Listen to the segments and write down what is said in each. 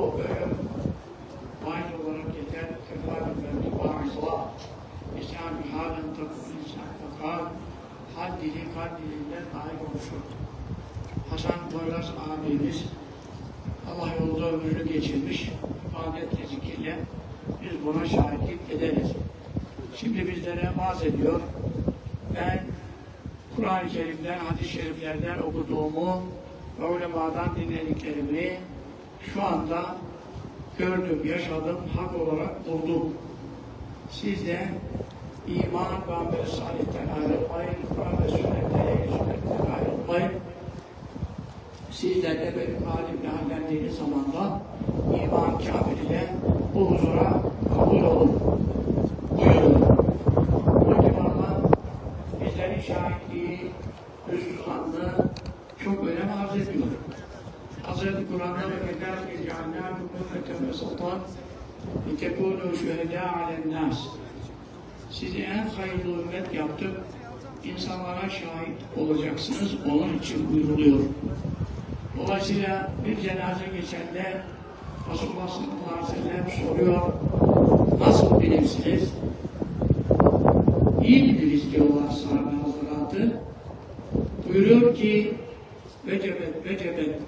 bu e, vaiz olarak geçen kefaret ve vaizla İslam insan fakal had dili kal dilinden ayrı oluşur. Hasan Poyraz abimiz Allah yolunda ömrünü geçirmiş, ibadetle, zikirle biz buna şahitlik ederiz. Şimdi bizlere vaaz ediyor. Ben Kur'an-ı Kerim'den, hadis-i şeriflerden okuduğumu ve ulemadan dinlediklerimi şu anda gördüm, yaşadım, hak olarak buldum. Siz de iman ve amel salihten ayrılmayın, Kur'an ve sünnetten, ehl sünnetten ayrılmayın. Sizler de benim halimle hallendiğiniz zamanda iman kamil ile bu huzura kabul olun. Buyurun. Bu civarda bizlerin şahitliği, Müslümanlığı çok önem arz ediyor. Hz. Kur'an'da ve كَذَٰلِكَ جَعَلْنَاكُمْ أُمَّةً وَسَطًا لِتَكُونُوا شُهَدَاءَ عَلَى النَّاسِ Sizi en hayırlı ümmet yaptık. İnsanlara şahit olacaksınız. Onun için buyuruluyor. Dolayısıyla bir cenaze geçende Resulullah sallallahu aleyhi ve sellem soruyor. Nasıl bilirsiniz? İyi biliriz diyorlar sahabe hazıratı. Buyuruyor ki vecebet, vecebet,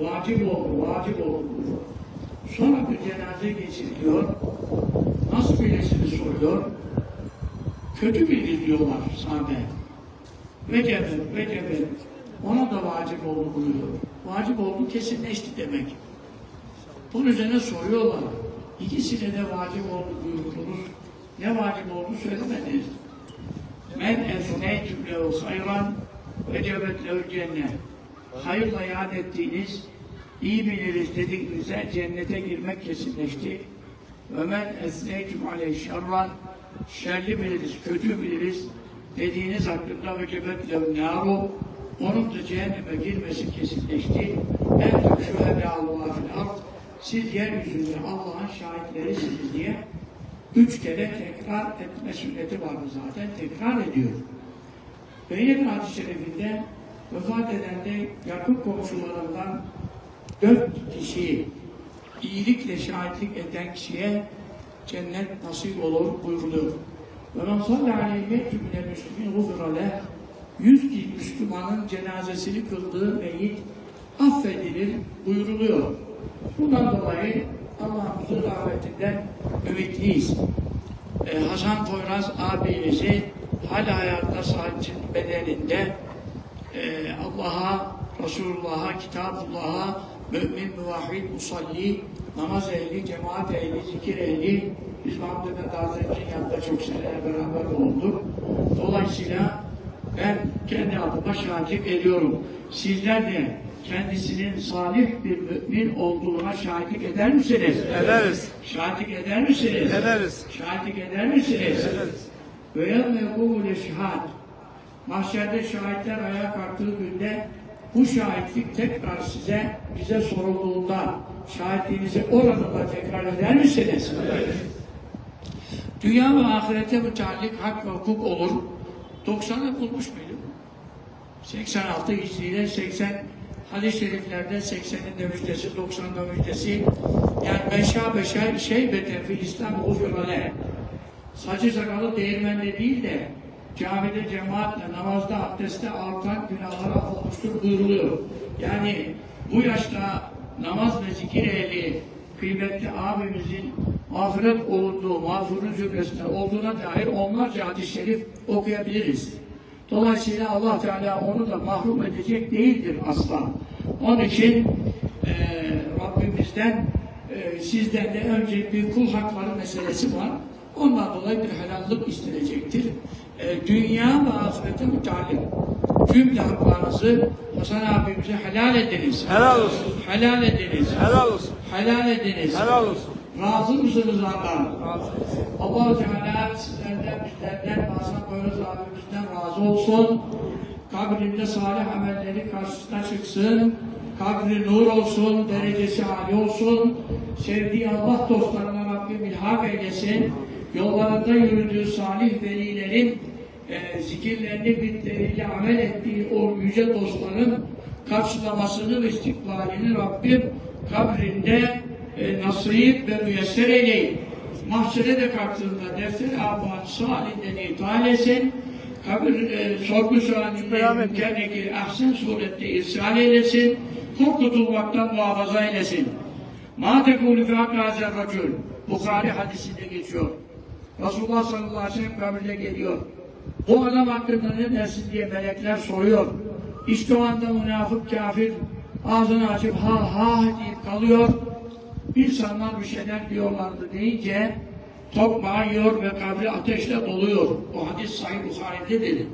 vacip oldu, vacip oldu. Sonra bir cenaze geçiriliyor. Nasıl bilirsiniz soruyor. Kötü biliriz diyorlar sahabe. Vecebet, vecebet. Ona da vacip oldu buyuruyor. Vacip oldu kesinleşti demek. Bunun üzerine soruyorlar. İkisine de vacip oldu buyurdunuz. Ne vacip oldu söylemediniz. Men esneytüm lehu hayran vecebet lehu cennet. Hayırla yad ettiğiniz, iyi biliriz dediğinizde cennete girmek kesinleşti. Ve men esneytüm aleyh şerran şerli biliriz, kötü biliriz dediğiniz hakkında vecebet lehu naru onun da cehenneme girmesi kesinleşti. En çok şühede Allah'a fil. Siz yeryüzünde Allah'ın şahitlerisiniz diye üç kere tekrar etme sünneti vardı zaten. Tekrar ediyor. Ve yine hadis-i şerifinde vefat eden de yakın komşularından dört kişi iyilikle şahitlik eden kişiye cennet nasip olur buyuruluyor. Ve men salli aleyhi mektubine müslümin gufra leh yüz ki Müslümanın cenazesini kıldığı meyit affedilir buyuruluyor. Bundan dolayı Allah'ımızın rahmetinden ümitliyiz. Ee, Hasan Poyraz abimizi hala hayatta sahibinin bedeninde e, Allah'a, Resulullah'a, Kitabullah'a, mümin, muvahhid, musalli, namaz ehli, cemaat ehli, zikir ehli, biz Muhammed Mehmet Hazretleri'nin yanında çok seneler beraber olduk. Dolayısıyla ben kendi adıma şahitlik ediyorum. Sizler de kendisinin salih bir mümin olduğuna şahitlik eder misiniz? Ederiz. Şahitlik eder misiniz? Ederiz. Şahitlik eder misiniz? Ederiz. Ve yevme yekûmul eşhad. Mahşerde şahitler ayağa kalktığı günde bu şahitlik tekrar size, bize sorulduğunda şahitliğinizi orada da tekrar eder misiniz? Dünya ve ahirete müteallik hak ve hukuk olur. 90'ı bulmuş muydum? 86 hicriyle 80 hadis-i şeriflerde 80'in de müjdesi, 90'da müjdesi. Yani beşa beşa şey beten fil İslam ufirale. Saçı sakalı değirmende değil de camide cemaatle, namazda, abdestte artan günahlara affolmuştur buyuruluyor. Yani bu yaşta namaz ve zikir ehli kıymetli abimizin mağfiret olunduğu, mağfurun zümresinde olduğuna dair onlarca hadis-i şerif okuyabiliriz. Dolayısıyla Allah Teala onu da mahrum edecek değildir asla. Onun için e, Rabbimizden e, sizden de önce bir kul hakları meselesi var. Ondan dolayı bir helallik istenecektir. E, dünya ve ahirete müteallim cümle haklarınızı Hasan abimize helal ediniz. Helal olsun. Helal ediniz. Helal olsun. Helal ediniz. Helal olsun. Razı mısınız Allah'ım? Razı olsun. Allah Teala sizlerden, bizlerden, Hasan Boyraz abimizden razı olsun. Kabrinde salih amelleri karşısına çıksın. Kabri nur olsun, derecesi âli olsun. Sevdiği Allah dostlarına Rabbim ilhak eylesin. Yollarında yürüdüğü salih velilerin e, zikirlerini bitleriyle amel ettiği o yüce dostların karşılamasını ve istikbalini Rabbim kabrinde e, nasip ve müyesser eyleyin. Mahşere de kalktığında defter aban salinden iptal etsin. Kabir e, sorgu sualinde mümkün ahsen surette irsal eylesin. Korkutulmaktan muhafaza eylesin. Ma hakkı hazer racül. Bukhari hadisinde geçiyor. Resulullah sallallahu aleyhi ve sellem kabirde geliyor. O adam hakkında ne dersin diye melekler soruyor. İşte o anda münafık kafir ağzını açıp ha ha deyip kalıyor. İnsanlar bir şeyler diyorlardı deyince tokmağı yiyor ve kabri ateşle doluyor. O hadis Sahih Bukhari'de dedi.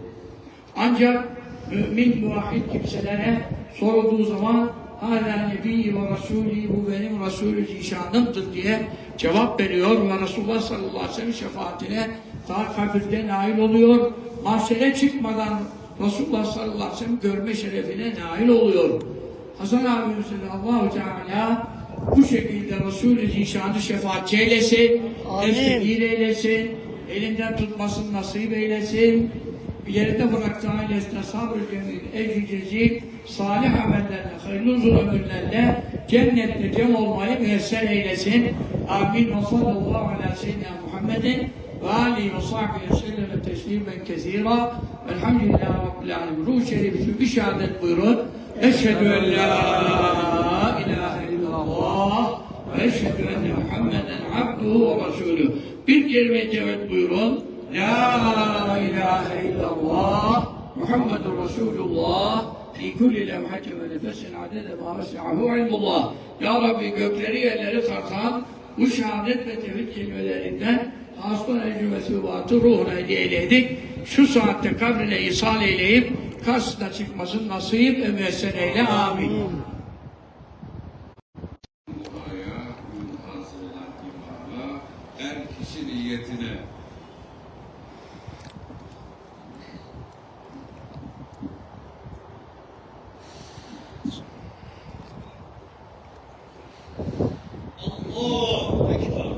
Ancak mümin muvahhid kimselere sorulduğu zaman hala nebi ve rasulü bu benim Resulü zişanımdır diye cevap veriyor ve Resulullah sallallahu aleyhi ve sellem şefaatine daha kabirde nail oluyor. Mahşere çıkmadan Resulullah sallallahu aleyhi ve sellem görme şerefine nail oluyor. Hasan abimiz Allahu Teala bu şekilde Resulü Zişan'ı şefaatçi eylesin, destekir eylesin, elinden tutmasını nasip eylesin, ailesine sabrı cemil, ecri cezil, salih amellerle, hayırlı uzun ömürlerle cennette cem olmayı müyesser eylesin. Amin. Ve sallallahu ala seyyidina Muhammedin ve alihi ve sahbihi ve sellem teslimen kesira. Velhamdülillahi Rabbil alemin. Ruh şerifi bir şehadet buyurun. Eşhedü en la ilahe illallah ve eşhedü enne Muhammeden abduhu ve resulü. Bir kelime tevet buyurun. La ilahe illallah Muhammedun Resulullah fi kulli levhatin ve nefesin adede ma vesi'ahu ilmullah. Ya Rabbi gökleri yerleri sarsan bu şehadet ve tevhid kelimelerinden hasbun ecrü ve sübatı ruhuna hediye eyledik. Şu saatte kabrine ishal eyleyip karşısına çıkmasın nasip ve müesser eyle. Amin. her kişi niyetine. Allahu Ekber.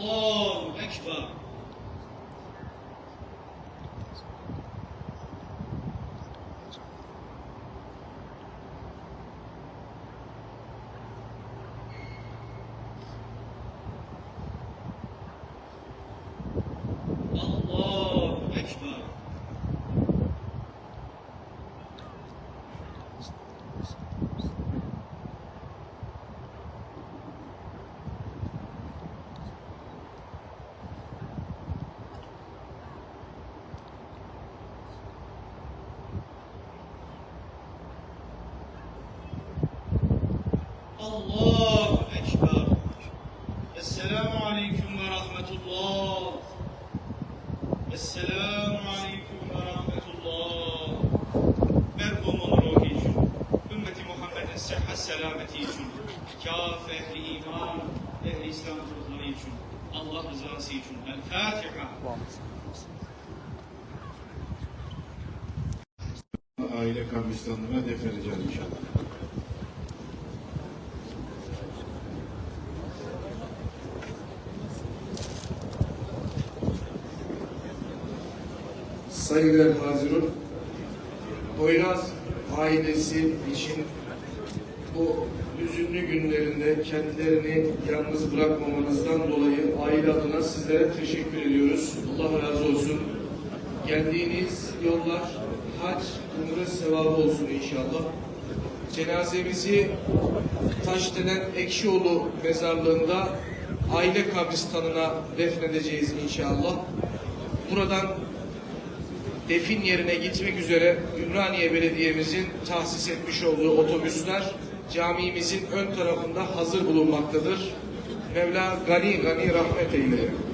Allahu Ekber. Allahu Ekber. Allahu Ekber. Esselamu Aleyküm ve Rahmetullah. Esselamu Aleyküm ve Rahmetullah. Merhumun ruhi için, ümmeti Muhammed'in sıhhat selameti için, kâf ehli iman, ehli İslam ruhları için, Allah rızası için. El Fatiha. aile kabristanlığına defnedeceğiz inşallah. Saygıdeğer Hazirun, Poyraz ailesi için bu hüzünlü günlerinde kendilerini yalnız bırakmamanızdan dolayı aile adına sizlere teşekkür ediyoruz. Allah razı olsun. Geldiğiniz yollar hac, umre sevabı olsun inşallah. Cenazemizi Taşdelen Ekşioğlu mezarlığında aile kabristanına defnedeceğiz inşallah. Buradan defin yerine gitmek üzere Ümraniye Belediye'mizin tahsis etmiş olduğu otobüsler camimizin ön tarafında hazır bulunmaktadır. Mevla gani gani rahmet eyle.